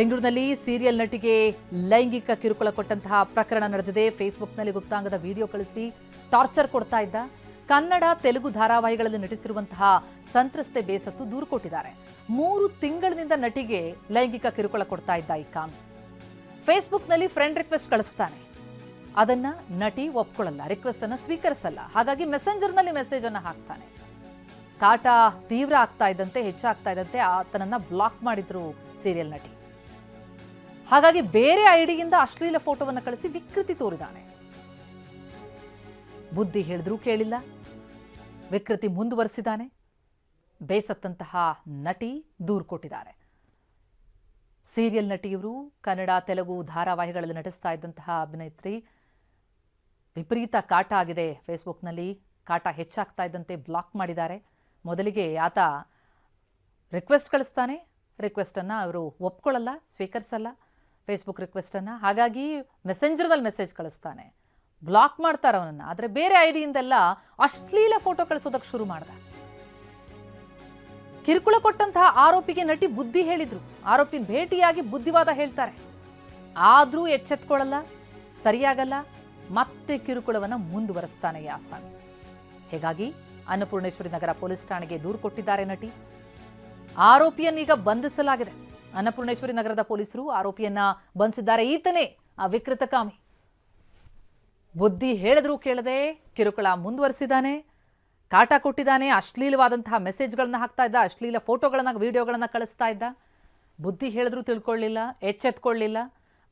ಬೆಂಗಳೂರಿನಲ್ಲಿ ಸೀರಿಯಲ್ ನಟಿಗೆ ಲೈಂಗಿಕ ಕಿರುಕುಳ ಕೊಟ್ಟಂತಹ ಪ್ರಕರಣ ನಡೆದಿದೆ. ಫೇಸ್ಬುಕ್ನಲ್ಲಿ ಗುಪ್ತಾಂಗದ ವಿಡಿಯೋ ಕಳಿಸಿ ಟಾರ್ಚರ್ ಕೊಡ್ತಾ ಇದ್ದ. ಕನ್ನಡ, ತೆಲುಗು ಧಾರಾವಾಹಿಗಳಲ್ಲಿ ನಟಿಸಿರುವಂತಹ ಸಂತ್ರಸ್ತೆ ಬೇಸತ್ತು ದೂರು ಕೊಟ್ಟಿದ್ದಾರೆ. ಮೂರು ತಿಂಗಳಿನಿಂದ ನಟಿಗೆ ಲೈಂಗಿಕ ಕಿರುಕುಳ ಕೊಡ್ತಾ ಇದ್ದ ಈ ಕಾಮ್. ಫೇಸ್ಬುಕ್ನಲ್ಲಿ ಫ್ರೆಂಡ್ ರಿಕ್ವೆಸ್ಟ್ ಕಳಿಸ್ತಾನೆ. ಅದನ್ನ ನಟಿ ಒಪ್ಕೊಳ್ಳಲ್ಲ ರಿಕ್ವೆಸ್ಟ್ ಅನ್ನು ಸ್ವೀಕರಿಸಲ್ಲ. ಹಾಗಾಗಿ ಮೆಸೆಂಜರ್ನಲ್ಲಿ ಮೆಸೇಜ್ ಅನ್ನು ಹಾಕ್ತಾನೆ. ಕಾಟ ತೀವ್ರ ಆಗ್ತಾ ಇದ್ದಂತೆ, ಹೆಚ್ಚಾಗ್ತಾ ಇದ್ದಂತೆ ಆತನನ್ನ ಬ್ಲಾಕ್ ಮಾಡಿದ್ರು ಸೀರಿಯಲ್ ನಟಿ. ಹಾಗಾಗಿ ಬೇರೆ ಐಡಿಯಿಂದ ಅಶ್ಲೀಲ ಫೋಟೋವನ್ನು ಕಳಿಸಿ ವಿಕೃತಿ ತೋರಿದಾನೆ. ಬುದ್ಧಿ ಹೇಳಿದ್ರೂ ಕೇಳಿಲ್ಲ, ವಿಕೃತಿ ಮುಂದುವರೆಸಿದ್ದಾನೆ ಬೇಸತ್ತಂತಹ ನಟಿ ದೂರು ಕೊಟ್ಟಿದ್ದಾರೆ. ಸೀರಿಯಲ್ ನಟಿಯವರು ಕನ್ನಡ, ತೆಲುಗು ಧಾರಾವಾಹಿಗಳಲ್ಲಿ ನಟಿಸ್ತಾ ಇದ್ದಂತಹ ಅಭಿನೇತ್ರಿ ವಿಪರೀತ ಕಾಟ ಆಗಿದೆ. ಫೇಸ್ಬುಕ್ನಲ್ಲಿ ಕಾಟ ಹೆಚ್ಚಾಗ್ತಾ ಇದ್ದಂತೆ ಬ್ಲಾಕ್ ಮಾಡಿದ್ದಾರೆ. ಮೊದಲಿಗೆ ಆತ ರಿಕ್ವೆಸ್ಟ್ ಕಳಿಸ್ತಾನೆ, ರಿಕ್ವೆಸ್ಟನ್ನು ಅವರು ಒಪ್ಕೊಳ್ಳಲ್ಲ, ಸ್ವೀಕರಿಸಲ್ಲ. ಫೇಸ್ಬುಕ್ ರಿಕ್ವೆಸ್ಟನ್ನು ಹಾಗಾಗಿ ಮೆಸೆಂಜರ್ನಲ್ಲಿ ಮೆಸೇಜ್ ಕಳಿಸ್ತಾನೆ. ಬ್ಲಾಕ್ ಮಾಡ್ತಾರೆ ಅವನನ್ನು. ಆದರೆ ಬೇರೆ ಐಡಿಯಿಂದೆಲ್ಲ ಅಶ್ಲೀಲ ಫೋಟೋ ಕಳಿಸೋದಕ್ಕೆ ಶುರು ಮಾಡ್ದ. ಕಿರುಕುಳ ಕೊಟ್ಟಂತಹ ಆರೋಪಿಗೆ ನಟಿ ಬುದ್ಧಿ ಹೇಳಿದ್ರು. ಆರೋಪಿ ಭೇಟಿಯಾಗಿ ಬುದ್ಧಿವಾದ ಹೇಳ್ತಾರೆ. ಆದರೂ ಎಚ್ಚೆತ್ಕೊಳ್ಳಲ್ಲ ಸರಿಯಾಗಲ್ಲ, ಮತ್ತೆ ಕಿರುಕುಳವನ್ನ ಮುಂದುವರೆಸ್ತಾನೆ ಯಾಸ ಹೀಗಾಗಿ ಅನ್ನಪೂರ್ಣೇಶ್ವರಿ ನಗರ ಪೊಲೀಸ್ ಠಾಣೆಗೆ ದೂರು ಕೊಟ್ಟಿದ್ದಾರೆ ನಟಿ. ಆರೋಪಿಯನ್ನೀಗ ಬಂಧಿಸಲಾಗಿದೆ. ಅನ್ನಪೂರ್ಣೇಶ್ವರಿ ನಗರದ ಪೊಲೀಸರು ಆರೋಪಿಯನ್ನ ಬಂಧಿಸಿದ್ದಾರೆ. ಈತನೇ ಆ ವಿಕೃತ ಕಾಮಿ. ಬುದ್ಧಿ ಹೇಳಿದ್ರೂ ಕೇಳದೆ ಕಿರುಕುಳ ಮುಂದುವರಿಸಿದ್ದಾನೆ. ಕಾಟ ಕೊಟ್ಟಿದ್ದಾನೆ, ಅಶ್ಲೀಲವಾದಂತಹ ಮೆಸೇಜ್ಗಳನ್ನ ಹಾಕ್ತಾ ಇದ್ದ, ಅಶ್ಲೀಲ ಫೋಟೋಗಳನ್ನ, ವಿಡಿಯೋಗಳನ್ನ ಕಳಿಸ್ತಾ ಇದ್ದ. ಬುದ್ಧಿ ಹೇಳಿದ್ರೂ ತಿಳ್ಕೊಳ್ಳಿಲ್ಲ, ಎಚ್ಚೆತ್ಕೊಳ್ಳಿಲ್ಲ.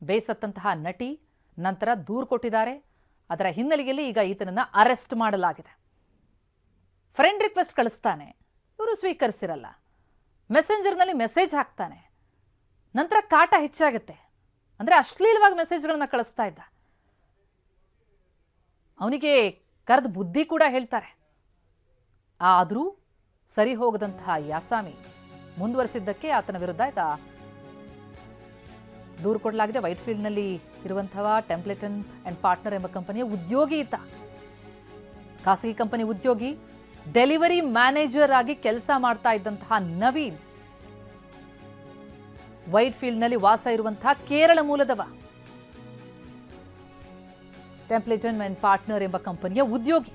ಬೇಸತ್ತಂತಹ ನಟಿ ನಂತರ ದೂರು ಕೊಟ್ಟಿದ್ದಾರೆ. ಅದರ ಹಿನ್ನೆಲೆಯಲ್ಲಿ ಈಗ ಈತನನ್ನ ಅರೆಸ್ಟ್ ಮಾಡಲಾಗಿದೆ. ಫ್ರೆಂಡ್ ರಿಕ್ವೆಸ್ಟ್ ಕಳಿಸ್ತಾನೆ. ಇವರು ಸ್ವೀಕರಿಸಿರಲ್ಲ. ಮೆಸೆಂಜರ್ನಲ್ಲಿ ಮೆಸೇಜ್ ಹಾಕ್ತಾನೆ. ನಂತರ ಕಾಟ ಹೆಚ್ಚಾಗುತ್ತೆ. ಅಂದರೆ ಅಶ್ಲೀಲವಾಗಿ ಮೆಸೇಜ್ಗಳನ್ನ ಕಳಿಸ್ತಾ ಇದ್ದ. ಅವನಿಗೆ ಕರೆದು ಬುದ್ಧಿ ಕೂಡ ಹೇಳ್ತಾರೆ. ಆದರೂ ಸರಿ ಹೋಗದಂತಹ ಯಾಸಾಮಿ ಮುಂದುವರಿಸಿದ್ದಕ್ಕೆ ಆತನ ವಿರುದ್ಧ ಈಗ ದೂರು ಕೊಡಲಾಗಿದೆ. ವೈಟ್ ಫೀಲ್ಡ್ನಲ್ಲಿ ಇರುವಂತಹ ಟೆಂಪ್ಲೇಟನ್ ಅಂಡ್ ಪಾರ್ಟ್ನರ್ ಎಂಬ ಕಂಪನಿಯ ಉದ್ಯೋಗಿ ಈತ. ಖಾಸಗಿ ಕಂಪನಿ ಉದ್ಯೋಗಿ, ಡೆಲಿವರಿ ಮ್ಯಾನೇಜರ್ ಆಗಿ ಕೆಲಸ ಮಾಡ್ತಾ ಇದ್ದಂತಹ ನವೀನ್ ವೈಟ್ ಫೀಲ್ಡ್ನಲ್ಲಿ ವಾಸ ಇರುವಂತಹ ಕೇರಳ ಮೂಲದವ. ಟೆಂಪ್ಲೇಟನ್ ಮ್ಯಾನ್ ಪಾರ್ಟ್ನರ್ ಎಂಬ ಕಂಪನಿಯ ಉದ್ಯೋಗಿ.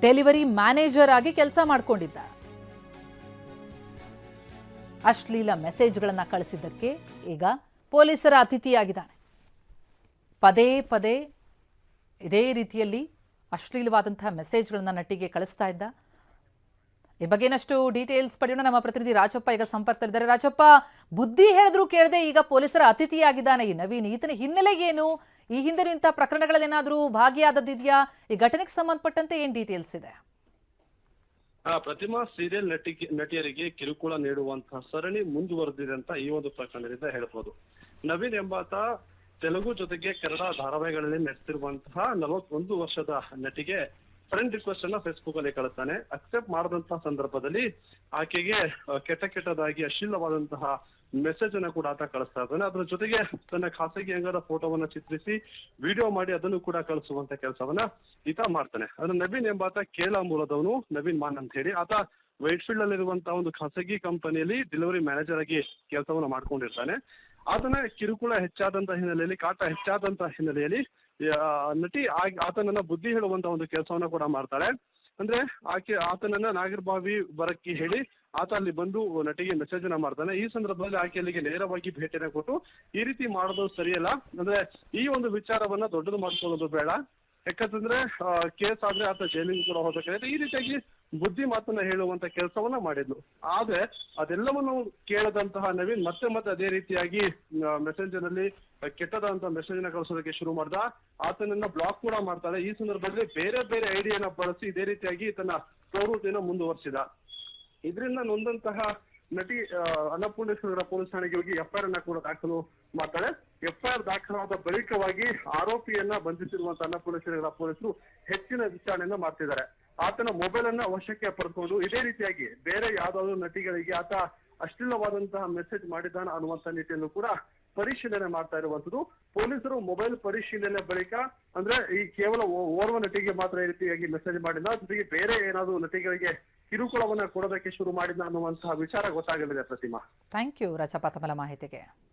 ಡೆಲಿವರಿ ಮ್ಯಾನೇಜರ್ ಆಗಿ ಕೆಲಸ ಮಾಡಿಕೊಂಡಿದ್ದ. ಅಶ್ಲೀಲ ಮೆಸೇಜ್ಗಳನ್ನು ಕಳಿಸಿದ್ದಕ್ಕೆ ಈಗ ಪೊಲೀಸರ ಅತಿಥಿಯಾಗಿದ್ದಾನೆ. ಪದೇ ಪದೇ ಇದೇ ರೀತಿಯಲ್ಲಿ ಅಶ್ಲೀಲವಾದಂತಹ ಮೆಸೇಜ್ಗಳನ್ನು ನಟಿಗೆ ಕಳಿಸ್ತಾ ಇದ್ದ. ಈ ಬಗ್ಗೆನಷ್ಟು ಡೀಟೇಲ್ಸ್ ಪಡೆಯೋಣ. ನಮ್ಮ ಪ್ರತಿನಿಧಿ ರಾಜಪ್ಪ ಈಗ ಸಂಪರ್ಕದಲ್ಲಿದ್ದಾರೆ. ರಾಜಪ್ಪ, ಬುದ್ಧಿ ಹೇಳಿದ್ರು ಕೇಳದೆ ಈಗ ಪೊಲೀಸರ ಅತಿಥಿಯಾಗಿದ್ದಾನೆ. ಈ ನವೀನ್, ಈತನ ಹಿನ್ನೆಲೆ ಏನು? ಈ ಹಿಂದೆ ಇಂತಹ ಪ್ರಕರಣಗಳಲ್ಲಿ ಏನಾದರೂ ಭಾಗಿಯಾದದ್ದಿದೆಯಾ ಈ ಘಟನೆಗೆ ಸಂಬಂಧಪಟ್ಟಂತೆ ಏನ್ ಡೀಟೇಲ್ಸ್ ಇದೆ? ಪ್ರತಿಮಾ ಸೀರಿಯಲ್ ನಟಿ ನಟಿಯರಿಗೆ ಕಿರುಕುಳ ನೀಡುವಂತಹ ಸರಣಿ ಮುಂದುವರೆದಿದೆ ಅಂತ ಈ ಒಂದು ಪ್ರಕರಣದಿಂದ ಹೇಳ್ಬೋದು. ನವೀನ್ ಎಂಬಾತ ತೆಲುಗು ಜೊತೆಗೆ ಕನ್ನಡ ಧಾರಾವಾಹಿಗಳಲ್ಲಿ ನಡೆಸಿರುವಂತಹ ನಲವತ್ತೊಂದು ವರ್ಷದ ನಟಿಗೆ ಫ್ರೆಂಡ್ ರಿಕ್ವೆಸ್ಟ್ ಅನ್ನ ಫೇಸ್ಬುಕ್ ಅಲ್ಲಿ ಕಳಿಸ್ತಾನೆ. ಅಕ್ಸೆಪ್ಟ್ ಮಾಡಿದಂತಹ ಸಂದರ್ಭದಲ್ಲಿ ಆಕೆಗೆ ಕೆಟ್ಟ ಕೆಟ್ಟದಾಗಿ ಅಶ್ಲೀಲವಾದಂತಹ ಮೆಸೇಜ್ ಅನ್ನ ಕೂಡ ಆತ ಕಳಿಸ್ತಾ ಇದ್ದಾನೆ. ಅದ್ರ ಜೊತೆಗೆ ತನ್ನ ಖಾಸಗಿ ಅಂಗದ ಫೋಟೋವನ್ನ ಚಿತ್ರಿಸಿ ವಿಡಿಯೋ ಮಾಡಿ ಅದನ್ನು ಕೂಡ ಕಳಿಸುವಂತ ಕೆಲಸವನ್ನ ಈತ ಮಾಡ್ತಾನೆ. ಅದ್ರ ನವೀನ್ ಎಂಬಾತ ಕೇರಳ ಮೂಲದವನು ನವೀನ್ ಮಾನ್ ಅಂತ ಹೇಳಿ. ಆತ ವೈಟ್ ಫೀಲ್ಡ್ ಅಲ್ಲಿರುವಂತಹ ಒಂದು ಖಾಸಗಿ ಕಂಪನಿಯಲ್ಲಿ ಡೆಲಿವರಿ ಮ್ಯಾನೇಜರ್ ಆಗಿ ಕೆಲಸವನ್ನ ಮಾಡ್ಕೊಂಡಿರ್ತಾನೆ. ಆತನ ಕಿರುಕುಳ ಹೆಚ್ಚಾದಂತ ಹಿನ್ನೆಲೆಯಲ್ಲಿ, ಕಾಟ ಹೆಚ್ಚಾದಂತ ಹಿನ್ನೆಲೆಯಲ್ಲಿ ನಟಿ ಆತನನ್ನ ಬುದ್ಧಿ ಹೇಳುವಂತ ಒಂದು ಕೆಲಸವನ್ನ ಕೂಡ ಮಾಡ್ತಾಳೆ. ಅಂದ್ರೆ ಆಕೆ, ಆತನನ್ನ ನಾಗರಬಾವಿ ಬರಕ್ಕೆ ಹೇಳಿ ಆತ ಅಲ್ಲಿ ಬಂದು ನಟಿಗೆ ಮೆಸೇಜ್ ಅನ್ನ ಮಾಡ್ತಾನೆ. ಈ ಸಂದರ್ಭದಲ್ಲಿ ಆಕೆ ಅಲ್ಲಿಗೆ ನೇರವಾಗಿ ಭೇಟಿನ ಕೊಟ್ಟು ಈ ರೀತಿ ಮಾಡೋದು ಸರಿಯಲ್ಲ. ಅಂದ್ರೆ ಈ ಒಂದು ವಿಚಾರವನ್ನ ದೊಡ್ಡದು ಮಾಡ್ಕೊಳ್ಳೋದು ಬೇಡ. ಯಾಕಂತಂದ್ರೆ ಕೇಸ್ ಆದ್ರೆ ಆತ ಜೈಲಿಗೆ ಕೂಡ ಹೋಗ್ಬೇಕಾಗುತ್ತೆ ಈ ರೀತಿಯಾಗಿ ಬುದ್ಧಿ ಮಾತನ್ನ ಹೇಳುವಂತ ಕೆಲಸವನ್ನ ಮಾಡಿದ್ಲು. ಆದ್ರೆ ಅದೆಲ್ಲವನ್ನು ಕೇಳದಂತಹ ನವೀನ್ ಮತ್ತೆ ಮತ್ತೆ ಅದೇ ರೀತಿಯಾಗಿ ಮೆಸೇಂಜರ್ನಲ್ಲಿ ಕೆಟ್ಟದಂತ ಮೆಸೇಜ್ನ ಕಳಿಸೋದಕ್ಕೆ ಶುರು ಮಾಡ್ದ. ಆತನನ್ನ ಬ್ಲಾಕ್ ಕೂಡ ಮಾಡ್ತಾಳೆ. ಈ ಸಂದರ್ಭದಲ್ಲಿ ಬೇರೆ ಬೇರೆ ಐಡಿಯನ್ನ ಬಳಸಿ ಇದೇ ರೀತಿಯಾಗಿ ತನ್ನ ಪ್ರವೃತ್ತಿಯನ್ನು ಮುಂದುವರಿಸಿದ. ಇದರಿಂದ ನೊಂದಂತಹ ನಟಿ ಅನ್ನಪೂರ್ಣೇಶ್ವರ ಪೊಲೀಸ್ ಠಾಣೆಗೆ ಹೋಗಿ ಎಫ್ಐಆರ್ ಅನ್ನ ಕೂಡ ದಾಖಲು ಮಾಡ್ತಾಳೆ ಎಫ್ಐಆರ್ ದಾಖಲಾದ ಬಳಿಕವಾಗಿ ಆರೋಪಿಯನ್ನ ಬಂಧಿಸಿರುವಂತಹ ಅನ್ನಪೂರ್ಣೇಶ್ವರ ಪೊಲೀಸರು ಹೆಚ್ಚಿನ ವಿಚಾರಣೆಯನ್ನ ಮಾಡ್ತಿದ್ದಾರೆ. ಆತನ ಮೊಬೈಲ್ ಅನ್ನ ವಶಕ್ಕೆ ಪಡ್ಕೊಂಡು ಇದೇ ರೀತಿಯಾಗಿ ಬೇರೆ ಯಾವ್ದಾದ್ರು ನಟಿಗಳಿಗೆ ಆತ ಅಶ್ಲೀಲವಾದಂತಹ ಮೆಸೇಜ್ ಮಾಡಿದ್ದಾನ ಅನ್ನುವಂತ ನಿಟ್ಟಿನಲ್ಲೂ ಕೂಡ ಪರಿಶೀಲನೆ ಮಾಡ್ತಾ ಇರುವಂತದ್ದು ಪೊಲೀಸರು ಮೊಬೈಲ್ ಪರಿಶೀಲನೆ ಬಳಿಕ, ಅಂದ್ರೆ ಈ ಕೇವಲ ಓರ್ವ ನಟಿಗೆ ಮಾತ್ರ ಈ ರೀತಿಯಾಗಿ ಮೆಸೇಜ್ ಮಾಡಿಲ್ಲ, ಜೊತೆಗೆ ಬೇರೆ ಏನಾದ್ರು ನಟಿಗಳಿಗೆ ಕಿರುಕುಳವನ್ನ ಕೊಡೋದಕ್ಕೆ ಶುರು ಮಾಡಿದ ಅನ್ನುವಂತಹ ವಿಚಾರ ಗೊತ್ತಾಗಲಿದೆ ಪ್ರತಿಮಾ. ಥ್ಯಾಂಕ್ ಯು ರಜಪಾತಮಲ ಮಾಹಿತಿಗೆ.